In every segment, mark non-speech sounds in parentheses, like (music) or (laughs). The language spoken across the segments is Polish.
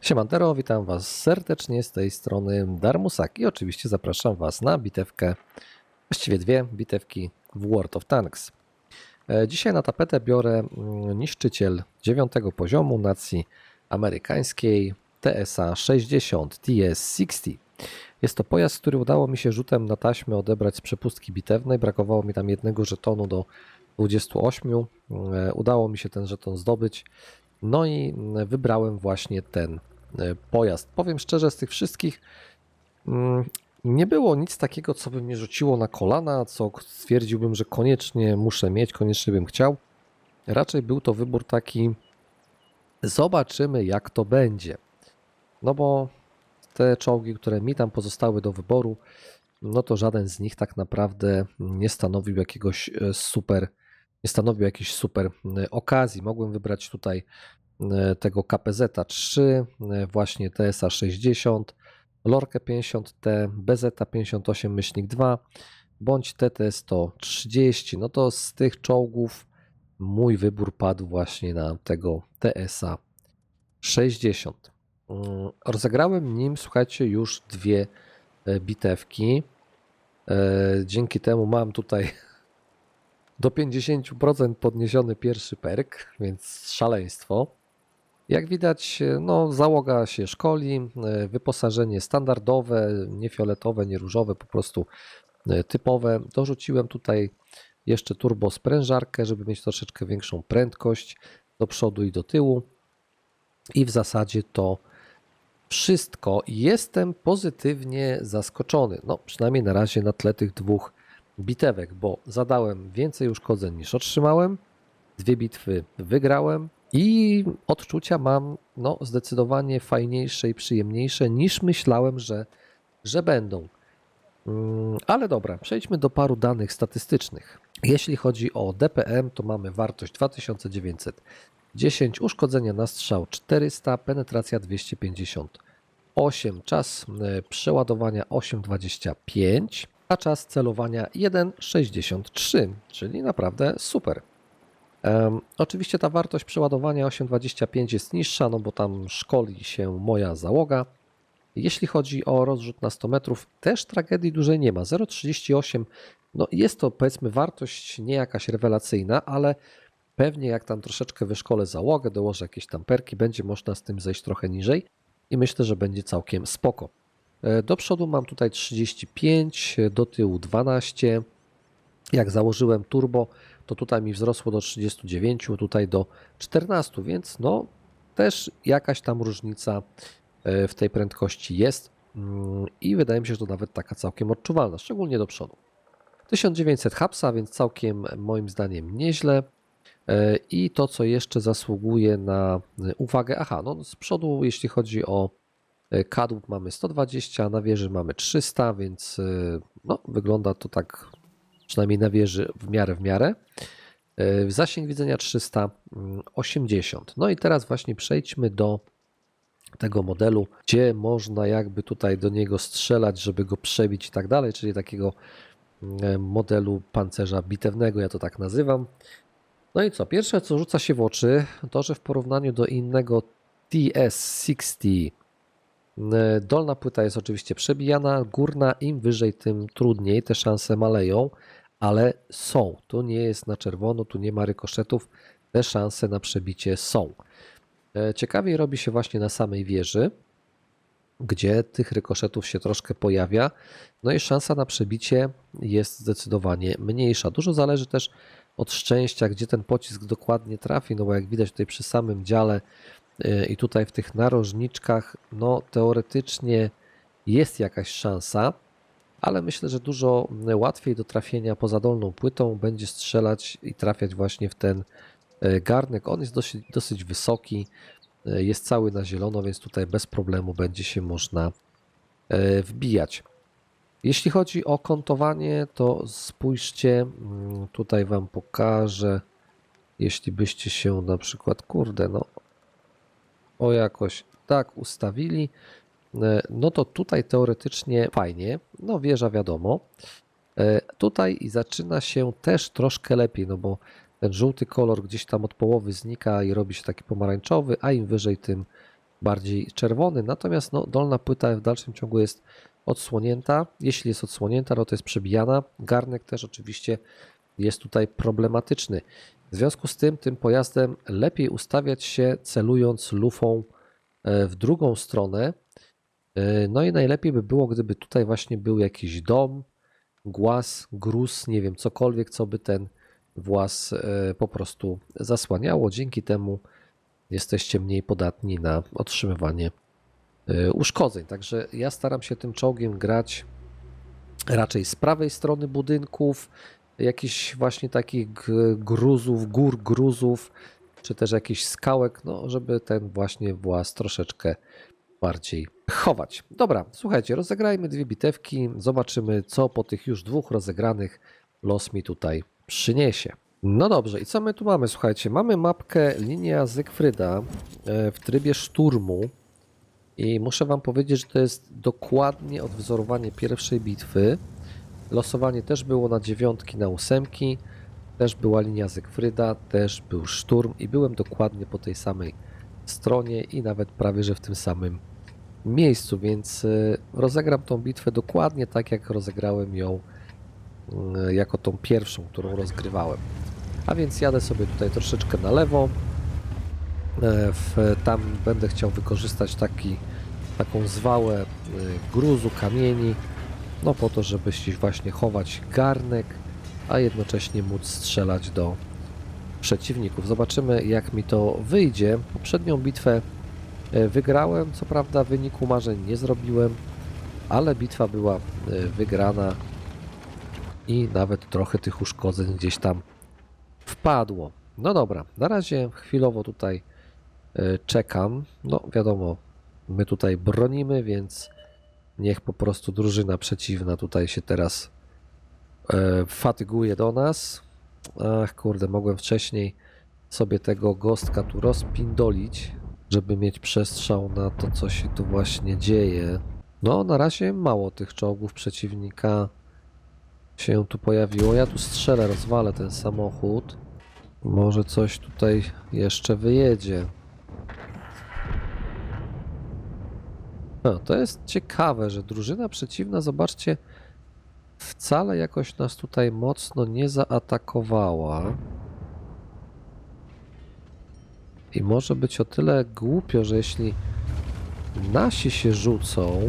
Siemandero, witam Was serdecznie z tej strony Darmusak i oczywiście zapraszam Was na bitewkę, właściwie dwie bitewki w World of Tanks. E, Dzisiaj na tapetę biorę mm, niszczyciel 9 poziomu nacji amerykańskiej TSA 60 TS-60. Jest to pojazd, który udało mi się rzutem na taśmę odebrać z przepustki bitewnej. Brakowało mi tam jednego żetonu do 28. E, Udało mi się ten żeton zdobyć. No i mm, wybrałem właśnie ten pojazd. Powiem szczerze, z tych wszystkich mm, nie było nic takiego, co by mnie rzuciło na kolana, co stwierdziłbym, że koniecznie muszę mieć, koniecznie bym chciał. Raczej był to wybór taki, zobaczymy jak to będzie. No bo te czołgi, które mi tam pozostały do wyboru, no to żaden z nich tak naprawdę nie stanowił jakiegoś e, super, nie stanowił jakiejś super e, okazji. Mogłem wybrać tutaj e, tego KPZ 3, właśnie TSA 60, Lorkę 50T, BZ 58 myślnik 2, bądź TT 130. No to z tych czołgów mój wybór padł właśnie na tego TSA 60. Mm, Rozegrałem nim, słuchajcie, już dwie e, bitewki. E, Dzięki temu mam tutaj (laughs) do 50% podniesiony pierwszy perk, więc szaleństwo. Jak widać, e, no, załoga się szkoli, e, wyposażenie standardowe, nie fioletowe, nie różowe, po prostu e, typowe. Dorzuciłem tutaj jeszcze turbo sprężarkę, żeby mieć troszeczkę większą prędkość do przodu i do tyłu. I w zasadzie to wszystko. Jestem pozytywnie zaskoczony. No, przynajmniej na razie na tle tych dwóch bitewek, bo zadałem więcej uszkodzeń niż otrzymałem. Dwie bitwy wygrałem i odczucia mam no, zdecydowanie fajniejsze i przyjemniejsze niż myślałem, że, że będą. Mm, Ale dobra, przejdźmy do paru danych statystycznych. Jeśli chodzi o DPM, to mamy wartość 2910, uszkodzenia na strzał 400, penetracja 258, czas e, przeładowania 8,25, a czas celowania 1,63, czyli naprawdę super. Oczywiście ta wartość przeładowania 8,25 jest niższa, no bo tam szkoli się moja załoga. Jeśli chodzi o rozrzut na 100 metrów, też tragedii dużej nie ma. 0,38 no jest to powiedzmy wartość nie jakaś rewelacyjna, ale pewnie jak tam troszeczkę wyszkolę załogę, dołożę jakieś tam perki, będzie można z tym zejść trochę niżej i myślę, że będzie całkiem spoko. E, Do przodu mam tutaj 35, do tyłu 12. Jak założyłem turbo, to tutaj mi wzrosło do 39, tutaj do 14, więc no też jakaś tam różnica e, w tej prędkości jest Mm, i wydaje mi się, że to nawet taka całkiem odczuwalna, szczególnie do przodu. 1900 hapsa, więc całkiem moim zdaniem nieźle. E, I to, co jeszcze zasługuje na uwagę, aha, no z przodu, jeśli chodzi o e, kadłub, mamy 120, na wieży mamy 300, więc no, wygląda to tak, przynajmniej na wieży, w miarę w miarę. E, Zasięg widzenia 380. No i teraz właśnie przejdźmy do tego modelu, gdzie można jakby tutaj do niego strzelać, żeby go przebić i tak dalej, czyli takiego mm, modelu pancerza bitewnego, ja to tak nazywam. No i co? Pierwsze, co rzuca się w oczy, to że w porównaniu do innego TS60 mm, dolna płyta jest oczywiście przebijana, górna im wyżej, tym trudniej, te szanse maleją, ale są. Tu nie jest na czerwono, tu nie ma rykoszetów, te szanse na przebicie są. E, Ciekawiej robi się właśnie na samej wieży, gdzie tych rykoszetów się troszkę pojawia. No i szansa na przebicie jest zdecydowanie mniejsza. Dużo zależy też od szczęścia, gdzie ten pocisk dokładnie trafi, no bo jak widać tutaj przy samym dziale e, i tutaj w tych narożniczkach, no teoretycznie jest jakaś szansa, ale myślę, że dużo łatwiej do trafienia poza dolną płytą będzie strzelać i trafiać właśnie w ten e, garnek. On jest dosyć, dosyć wysoki, e, jest cały na zielono, więc tutaj bez problemu będzie się można e, wbijać. Jeśli chodzi o kontowanie, to spójrzcie, mm, tutaj Wam pokażę, jeśli byście się na przykład, kurde, no o jakoś tak ustawili, no to tutaj teoretycznie fajnie, no wieża wiadomo. E, Tutaj zaczyna się też troszkę lepiej, no bo ten żółty kolor gdzieś tam od połowy znika i robi się taki pomarańczowy, a im wyżej, tym bardziej czerwony, natomiast no, dolna płyta w dalszym ciągu jest odsłonięta. Jeśli jest odsłonięta, no to jest przebijana. Garnek też oczywiście jest tutaj problematyczny. W związku z tym, tym pojazdem lepiej ustawiać się celując lufą e, w drugą stronę. E, No i najlepiej by było, gdyby tutaj właśnie był jakiś dom, głaz, gruz, nie wiem, cokolwiek, co by ten włas e, po prostu zasłaniało. Dzięki temu jesteście mniej podatni na otrzymywanie e, uszkodzeń. Także ja staram się tym czołgiem grać raczej z prawej strony budynków, jakichś właśnie takich gruzów, gór gruzów, czy też jakichś skałek, no żeby ten właśnie włas troszeczkę bardziej chować. Dobra, słuchajcie, rozegrajmy dwie bitewki, zobaczymy co po tych już dwóch rozegranych los mi tutaj przyniesie. No dobrze, i co my tu mamy? Słuchajcie, mamy mapkę linia Zygfryda e, w trybie szturmu i muszę wam powiedzieć, że to jest dokładnie odwzorowanie pierwszej bitwy. Losowanie też było na dziewiątki, na ósemki, też była linia Zygfryda, też był szturm i byłem dokładnie po tej samej stronie i nawet prawie że w tym samym miejscu, więc y, rozegram tą bitwę dokładnie tak, jak rozegrałem ją y, jako tą pierwszą, którą rozgrywałem. A więc jadę sobie tutaj troszeczkę na lewo. E, W, tam będę chciał wykorzystać taki, taką zwałę gruzu, kamieni, no po to, żeby właśnie chować garnek, a jednocześnie móc strzelać do przeciwników. Zobaczymy, jak mi to wyjdzie. Poprzednią bitwę e, wygrałem, co prawda wyniku marzeń nie zrobiłem, ale bitwa była e, wygrana i nawet trochę tych uszkodzeń gdzieś tam wpadło. No dobra, na razie chwilowo tutaj e, czekam. No wiadomo, my tutaj bronimy, więc niech po prostu drużyna przeciwna tutaj się teraz e, fatyguje do nas. Ach kurde, mogłem wcześniej sobie tego gostka tu rozpindolić, żeby mieć przestrzał na to, co się tu właśnie dzieje. No, na razie mało tych czołgów przeciwnika się tu pojawiło. Ja tu strzelę, rozwalę ten samochód. Może coś tutaj jeszcze wyjedzie. No, to jest ciekawe, że drużyna przeciwna, zobaczcie, wcale jakoś nas tutaj mocno nie zaatakowała. I może być o tyle głupio, że jeśli nasi się rzucą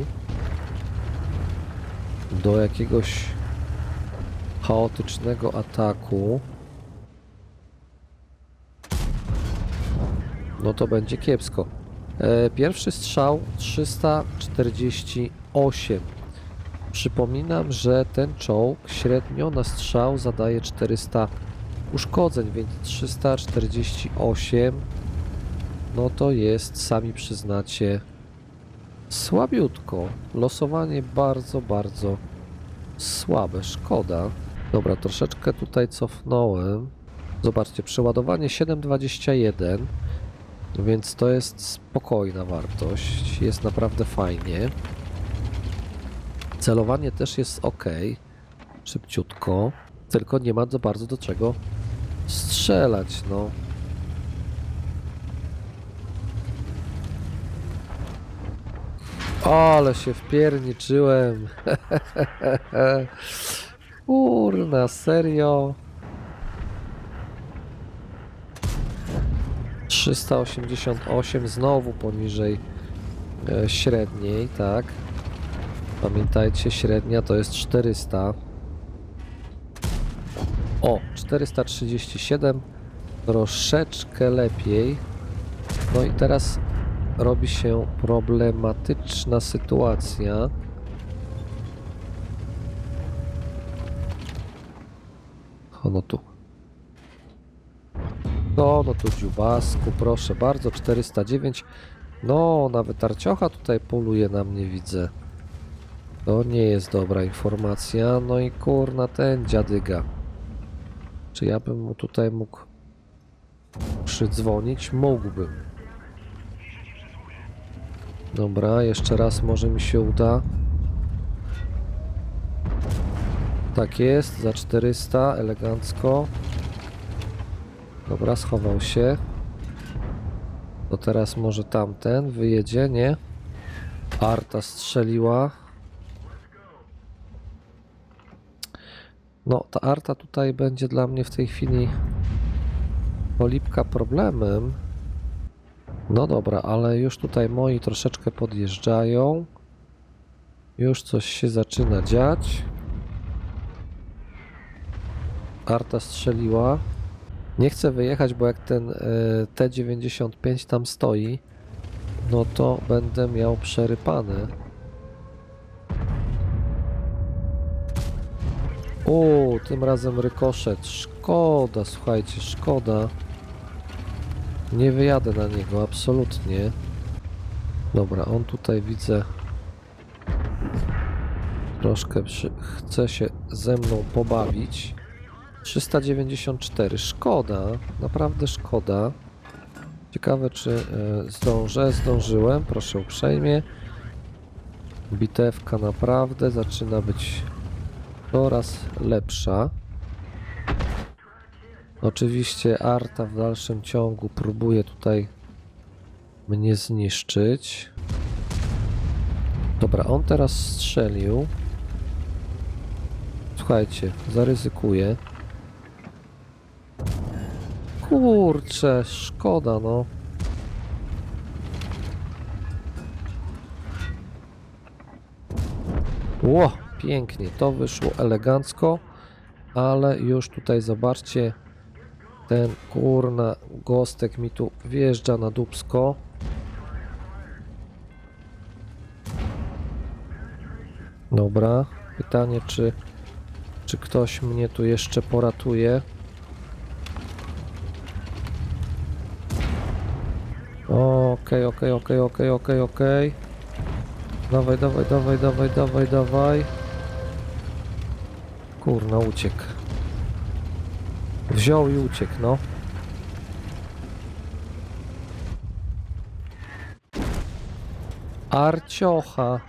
do jakiegoś chaotycznego ataku, no to będzie kiepsko. E, Pierwszy strzał 348. Przypominam, że ten czołg średnio na strzał zadaje 400 uszkodzeń, więc 348 no to jest, sami przyznacie, słabiutko. Losowanie bardzo, bardzo słabe. Szkoda. Dobra, troszeczkę tutaj cofnąłem. Zobaczcie, przeładowanie 7,21, więc to jest spokojna wartość. Jest naprawdę fajnie. Celowanie też jest ok. Szybciutko. Tylko nie ma za bardzo do czego strzelać, no. Ale się wpierniczyłem. (laughs) Kurna, serio. 388 znowu poniżej e, średniej, tak. Pamiętajcie, średnia to jest 400. O, 437. Troszeczkę lepiej. No i teraz robi się problematyczna sytuacja. O, no tu. No, no tu dziubasku, proszę bardzo, 409. No, nawet Arciocha tutaj poluje na mnie, widzę. To nie jest dobra informacja. No i kurna, ten dziadyga. Czy ja bym mu tutaj mógł przydzwonić? Mógłbym. Dobra, jeszcze raz może mi się uda. Tak jest, za 400, elegancko. Dobra, schował się. To teraz może tamten wyjedzie, nie? Arta strzeliła. No, ta Arta tutaj będzie dla mnie w tej chwili polipka problemem. No dobra, ale już tutaj moi troszeczkę podjeżdżają. Już coś się zaczyna dziać. Arta strzeliła. Nie chcę wyjechać, bo jak ten e, T95 tam stoi, no to będę miał przerypane. O, tym razem rykoszet. Szkoda, słuchajcie, szkoda. Nie wyjadę na niego, absolutnie. Dobra, on tutaj widzę. Troszkę przy... chce się ze mną pobawić. 394. Szkoda, naprawdę szkoda. Ciekawe, czy e, zdążę. Zdążyłem, proszę uprzejmie. Bitewka naprawdę zaczyna być coraz lepsza. Oczywiście Arta w dalszym ciągu próbuje tutaj mnie zniszczyć. Dobra, on teraz strzelił. Słuchajcie, zaryzykuję. Kurczę, szkoda no. Ło, pięknie, to wyszło elegancko, ale już tutaj zobaczcie, ten kurna gostek mi tu wjeżdża na dubsko. Dobra, pytanie czy, czy ktoś mnie tu jeszcze poratuje. Okej, okej, okej, okej, okej, okej. Dawaj, dawaj, dawaj, dawaj, dawaj, dawaj. Kurna, uciekł. Wziął i uciekł, no. Arciocha.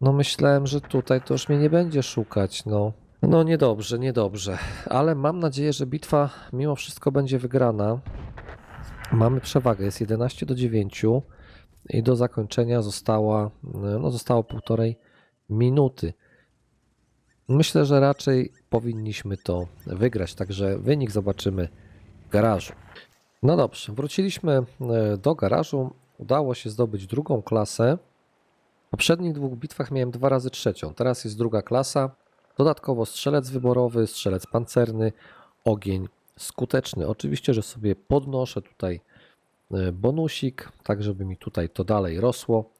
No myślałem, że tutaj to już mnie nie będzie szukać, no. No niedobrze, niedobrze. Ale mam nadzieję, że bitwa mimo wszystko będzie wygrana. Mamy przewagę, jest 11 do 9 i do zakończenia została, no zostało półtorej minuty. Myślę, że raczej powinniśmy to wygrać, także wynik zobaczymy w garażu. No dobrze, wróciliśmy e, do garażu. Udało się zdobyć drugą klasę. W poprzednich dwóch bitwach miałem dwa razy trzecią, teraz jest druga klasa. Dodatkowo strzelec wyborowy, strzelec pancerny, ogień skuteczny. Oczywiście, że sobie podnoszę tutaj e, bonusik, tak żeby mi tutaj to dalej rosło.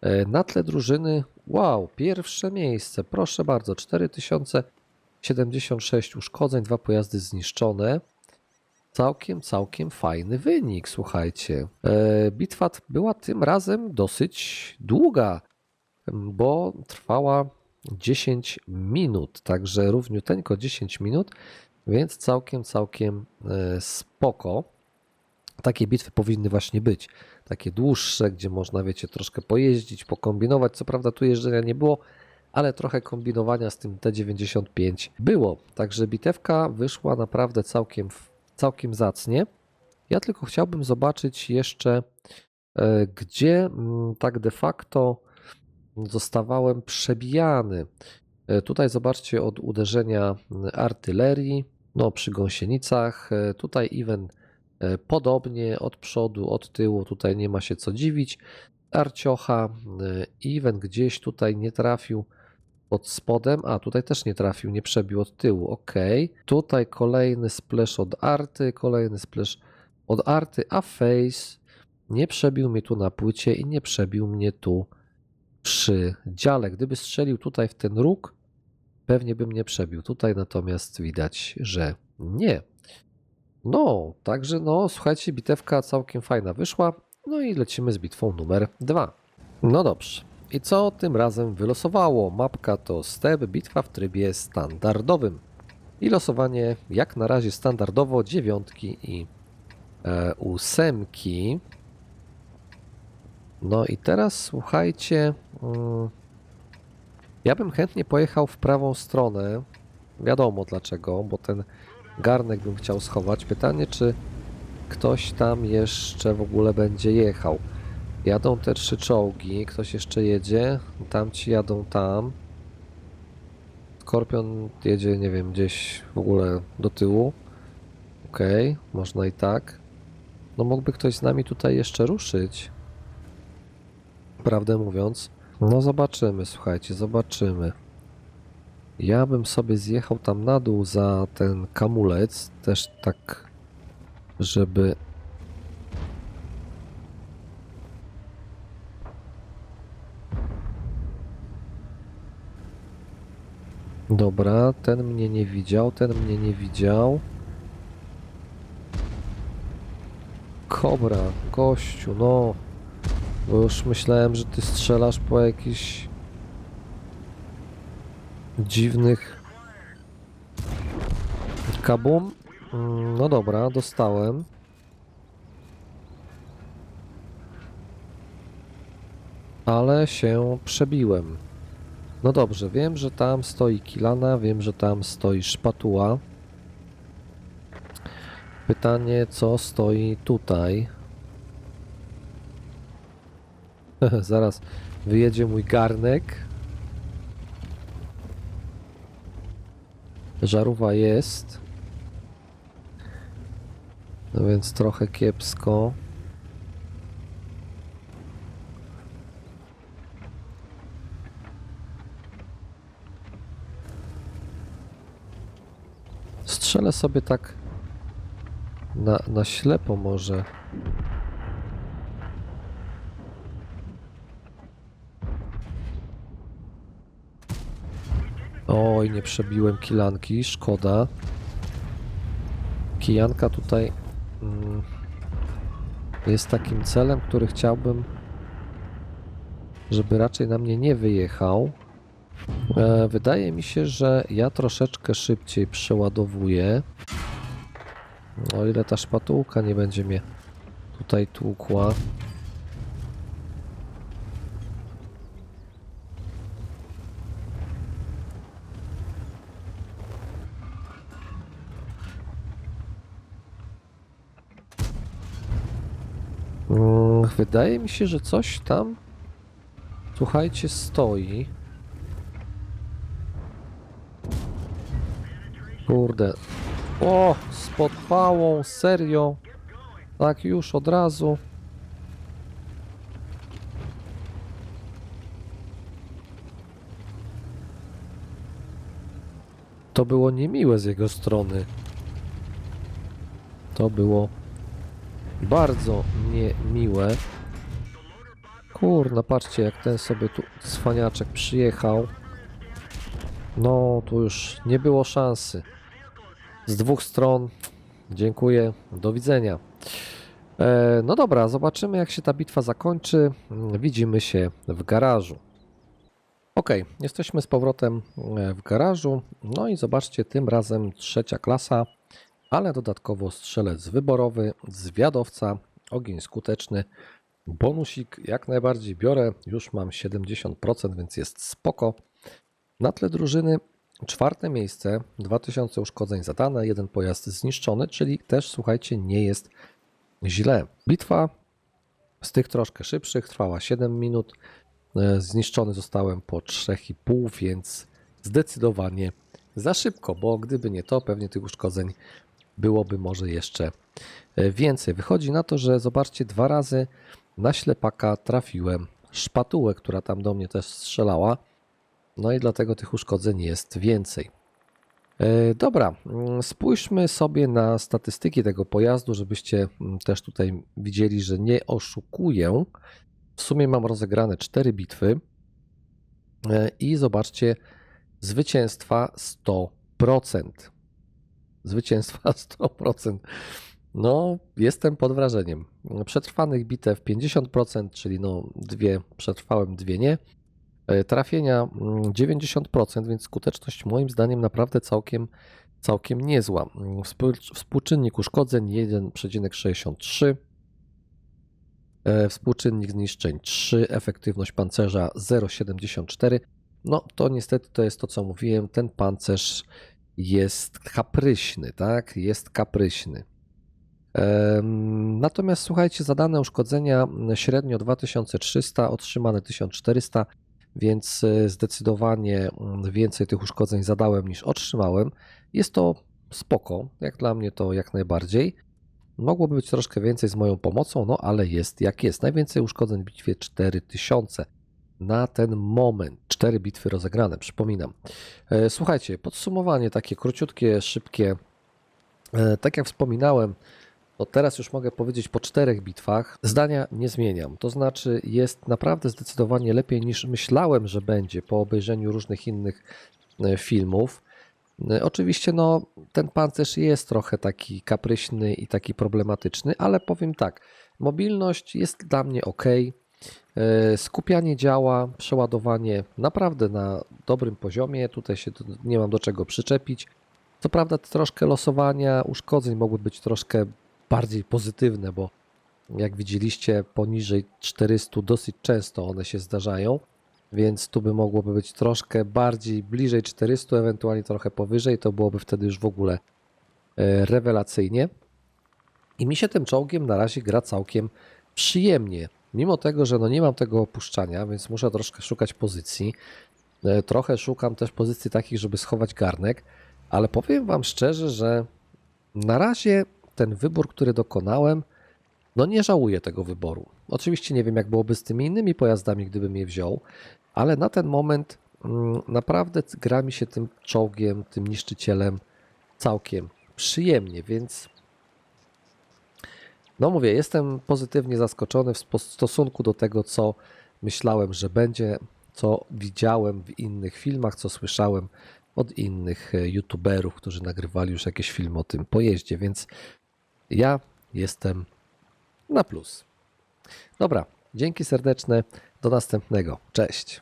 E, Na tle drużyny, wow, pierwsze miejsce, proszę bardzo, 4076 uszkodzeń, dwa pojazdy zniszczone. Całkiem, całkiem fajny wynik, słuchajcie. E, Bitwa była tym razem dosyć długa, bo trwała 10 minut, także równiuteńko 10 minut, więc całkiem, całkiem e, spoko. Takie bitwy powinny właśnie być. Takie dłuższe, gdzie można, wiecie, troszkę pojeździć, pokombinować. Co prawda tu jeżdżenia nie było, ale trochę kombinowania z tym T95 było. Także bitewka wyszła naprawdę całkiem, całkiem zacnie. Ja tylko chciałbym zobaczyć jeszcze, e, gdzie mm, tak de facto zostawałem przebijany. E, Tutaj zobaczcie od uderzenia artylerii, no przy gąsienicach. E, Tutaj event e, podobnie od przodu, od tyłu, tutaj nie ma się co dziwić. Arciocha, e, event gdzieś tutaj nie trafił pod spodem, a tutaj też nie trafił, nie przebił od tyłu, ok. Tutaj kolejny splash od arty, kolejny splash od arty, a face nie przebił mnie tu na płycie i nie przebił mnie tu przy dziale. Gdyby strzelił tutaj w ten róg, pewnie bym nie przebił. Tutaj natomiast widać, że nie. No, także no, słuchajcie, bitewka całkiem fajna wyszła. No i lecimy z bitwą numer dwa. No dobrze. I co tym razem wylosowało? Mapka to step, bitwa w trybie standardowym. I losowanie jak na razie standardowo dziewiątki i e, ósemki. No i teraz słuchajcie. mm, Ja bym chętnie pojechał w prawą stronę. Wiadomo dlaczego, bo ten garnek bym chciał schować. Pytanie, czy ktoś tam jeszcze w ogóle będzie jechał. Jadą te trzy czołgi, ktoś jeszcze jedzie, tamci jadą tam. Skorpion jedzie, nie wiem, gdzieś w ogóle do tyłu. Okej, można i tak. No mógłby ktoś z nami tutaj jeszcze ruszyć. Prawdę mówiąc. No zobaczymy, słuchajcie, zobaczymy. Ja bym sobie zjechał tam na dół za ten kamulec, też tak, żeby... Dobra, ten mnie nie widział, ten mnie nie widział. Kobra, gościu, no. Bo już myślałem, że ty strzelasz po jakichś dziwnych. Kabum. Mm, No dobra, dostałem. Ale się przebiłem. No dobrze, wiem, że tam stoi Kilana, wiem, że tam stoi szpatuła. Pytanie, co stoi tutaj? (laughs) Zaraz wyjedzie mój garnek. Żarówa jest. No więc trochę kiepsko. Strzelę sobie tak na, na ślepo może. Oj, nie przebiłem kilanki, szkoda. Kijanka tutaj mm, jest takim celem, który chciałbym, żeby raczej na mnie nie wyjechał. E, wydaje mi się, że ja troszeczkę szybciej przeładowuję. O ile ta szpatułka nie będzie mnie tutaj tłukła. Mm, Wydaje mi się, że coś tam, słuchajcie, stoi. Kurde. O, z podpałą, serio. Tak już od razu. To było niemiłe z jego strony. To było bardzo niemiłe. Kurna, patrzcie jak ten sobie tu cwaniaczek przyjechał. No, tu już nie było szansy. Z dwóch stron. Dziękuję. Do widzenia. E, no dobra, zobaczymy jak się ta bitwa zakończy. Widzimy się w garażu. Ok, jesteśmy z powrotem e, w garażu. No i zobaczcie, tym razem trzecia klasa, ale dodatkowo strzelec wyborowy, zwiadowca, ogień skuteczny. Bonusik jak najbardziej biorę, już mam 70%, więc jest spoko. Na tle drużyny czwarte miejsce, 2000 uszkodzeń zadane, jeden pojazd zniszczony, czyli też słuchajcie, nie jest źle. Bitwa z tych troszkę szybszych trwała 7 minut. E, Zniszczony zostałem po 3,5, więc zdecydowanie za szybko, bo gdyby nie to, pewnie tych uszkodzeń byłoby może jeszcze e, więcej. Wychodzi na to, że zobaczcie, dwa razy na ślepaka trafiłem szpatułę, która tam do mnie też strzelała. No i dlatego tych uszkodzeń jest więcej. E, Dobra, mm, spójrzmy sobie na statystyki tego pojazdu, żebyście mm, też tutaj widzieli, że nie oszukuję. W sumie mam rozegrane 4 bitwy E, i zobaczcie, zwycięstwa 100%. Zwycięstwa (laughs) 100%. No, jestem pod wrażeniem. Przetrwanych bitew 50%, czyli no dwie przetrwałem, dwie nie. E, Trafienia mm, 90%, więc skuteczność moim zdaniem naprawdę całkiem, całkiem niezła. Mm, współ- Współczynnik uszkodzeń 1,63. E, Współczynnik zniszczeń 3, efektywność pancerza 0,74. No to niestety to jest to, co mówiłem. Ten pancerz jest kapryśny, tak? Jest kapryśny. Natomiast słuchajcie, za dane uszkodzenia średnio 2300, otrzymane 1400, więc e, zdecydowanie mm, więcej tych uszkodzeń zadałem niż otrzymałem. Jest to spoko, jak dla mnie to jak najbardziej. Mogłoby być troszkę więcej z moją pomocą, no ale jest jak jest. Najwięcej uszkodzeń w bitwie 4000 na ten moment. Cztery bitwy rozegrane, przypominam. E, Słuchajcie, podsumowanie takie króciutkie, szybkie. E, Tak jak wspominałem, to teraz już mogę powiedzieć po czterech bitwach. Zdania nie zmieniam. To znaczy, jest naprawdę zdecydowanie lepiej niż myślałem, że będzie po obejrzeniu różnych innych e, filmów. Oczywiście, no, ten pancerz jest trochę taki kapryśny i taki problematyczny, ale powiem tak, mobilność jest dla mnie ok. Skupianie działa, przeładowanie naprawdę na dobrym poziomie. Tutaj się nie mam do czego przyczepić. Co prawda, troszkę losowania uszkodzeń mogły być troszkę bardziej pozytywne, bo jak widzieliście, poniżej 400 dosyć często one się zdarzają, więc tu by mogłoby być troszkę bardziej bliżej 400, ewentualnie trochę powyżej, to byłoby wtedy już w ogóle e, rewelacyjnie. I mi się tym czołgiem na razie gra całkiem przyjemnie. Mimo tego, że no nie mam tego opuszczania, więc muszę troszkę szukać pozycji. E, Trochę szukam też pozycji takich, żeby schować garnek, ale powiem Wam szczerze, że na razie ten wybór, który dokonałem, no nie żałuję tego wyboru. Oczywiście nie wiem, jak byłoby z tymi innymi pojazdami, gdybym je wziął, ale na ten moment mm, naprawdę gra mi się tym czołgiem, tym niszczycielem całkiem przyjemnie, więc no mówię, jestem pozytywnie zaskoczony w stosunku do tego, co myślałem, że będzie, co widziałem w innych filmach, co słyszałem od innych e, youtuberów, którzy nagrywali już jakieś filmy o tym pojeździe, więc ja jestem na plus. Dobra, dzięki serdeczne, do następnego. Cześć.